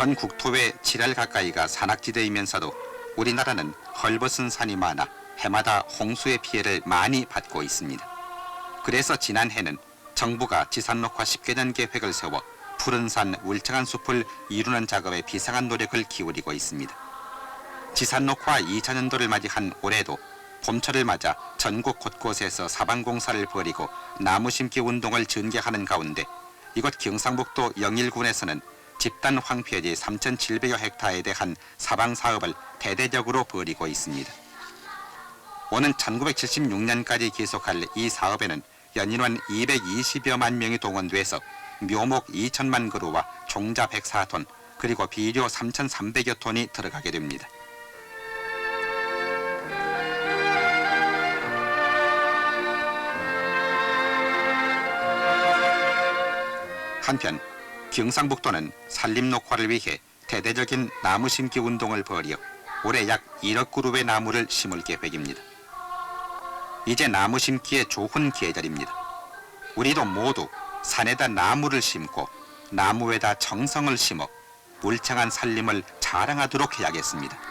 전 국토의 지랄 가까이가 산악지대이면서도 우리나라는 헐벗은 산이 많아 해마다 홍수의 피해를 많이 받고 있습니다. 그래서 지난해는 정부가 지산 녹화 10개년 계획을 세워 푸른 산 울창한 숲을 이루는 작업에 비상한 노력을 기울이고 있습니다. 지산 녹화 2차년도를 맞이한 올해도 봄철을 맞아 전국 곳곳에서 사방공사를 벌이고 나무 심기 운동을 전개하는 가운데 이곳 경상북도 영일군에서는 집단 황폐지 3,700여 헥타에 대한 사방 사업을 대대적으로 벌이고 있습니다. 오는 1976년까지 계속할 이 사업에는 연인원 220여만 명이 동원돼서 묘목 2천만 그루와 종자 104톤 그리고 비료 3,300여 톤이 들어가게 됩니다. 한편 경상북도는 산림 녹화를 위해 대대적인 나무 심기 운동을 벌여 올해 약 1억 그루의 나무를 심을 계획입니다. 이제 나무 심기의 좋은 계절입니다. 우리도 모두 산에다 나무를 심고 나무에다 정성을 심어 울창한 산림을 자랑하도록 해야겠습니다.